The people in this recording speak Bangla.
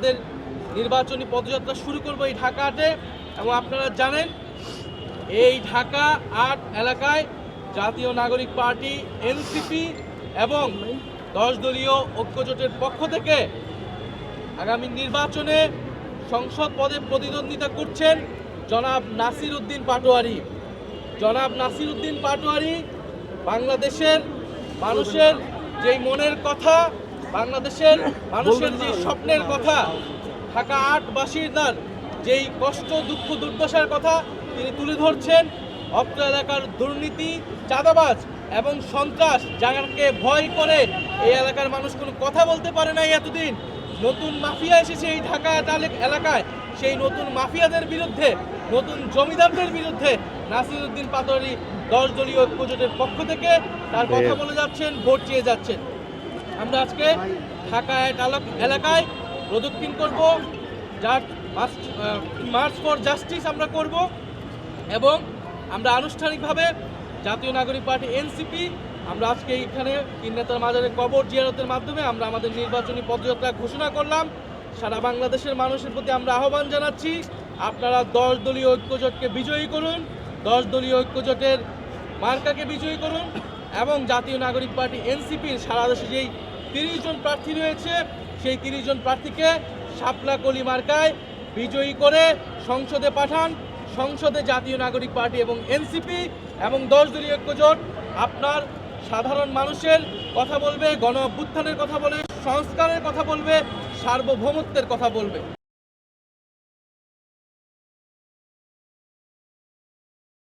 আমাদের নির্বাচনী পদযাত্রা শুরু করব এই ঢাকা আটে। এবং আপনারা জানেন, এই ঢাকা আট এলাকায় জাতীয় নাগরিক পার্টি, এনসিপি এবং দশ দলীয় ঐক্যজোটের পক্ষ থেকে আগামী নির্বাচনে সংসদ পদে প্রতিদ্বন্দ্বিতা করছেন জনাব নাসির উদ্দিন পাটোয়ারি। জনাব নাসির উদ্দিন পাটোয়ারি বাংলাদেশের মানুষের যেই মনের কথা বাংলাদেশের মানুষের যে স্বপ্নের কথা ঢাকা আট বাসিন্দার যেই কষ্ট দুঃখ দুর্দশার কথা তিনি তুলে ধরছেন অত্র এলাকার দুর্নীতি চাঁদাবাজ এবং সন্ত্রাস যাকে ভয় করে এই এলাকার মানুষ কোনো কথা বলতে পারে না এতদিন। নতুন মাফিয়া এসেছে এই ঢাকা এলাক- এলাকায়। সেই নতুন মাফিয়াদের বিরুদ্ধে নতুন জমিদারদের বিরুদ্ধে নাসিরুদ্দিন পাতরি দশ দলীয় ঐক্যজোটের পক্ষ থেকে তার কথা বলে যাচ্ছেন ভোট চেয়ে যাচ্ছেন। আমরা আজকে ঢাকা ডালক এলাকায় প্রদক্ষিণ করব, যার মার্চ ফর জাস্টিস আমরা করব এবং আমরা আনুষ্ঠানিকভাবে জাতীয় নাগরিক পার্টি এনসিপি, আমরা আজকে এইখানে তিন নেতার মাজারে কবর জিয়ারতের মাধ্যমে আমরা আমাদের নির্বাচনী পদযাত্রা ঘোষণা করলাম। সারা বাংলাদেশের মানুষের প্রতি আমরা আহ্বান জানাচ্ছি, আপনারা দশ দলীয় ঐক্যজোটকে বিজয়ী করুন, দশ দলীয় ঐক্যজোটের মার্কাকে বিজয়ী করুন এবং জাতীয় নাগরিক পার্টি এনসিপির সারা দেশে যেই তিরিশ জন প্রার্থী রয়েছে। সেই তিরিশ জন প্রার্থীকে শাপলা কলি মার্কায় বিজয়ী করে সংসদে পাঠান। সংসদে জাতীয় নাগরিক পার্টি এবং এনসিপি এবং দশ দলীয় ঐক্যজোট। আপনার সাধারণ মানুষের কথা বলবে গণ অভ্যুত্থানের কথা বলে সংস্কারের কথা বলবে, সার্বভৌমত্বের কথা বলবে।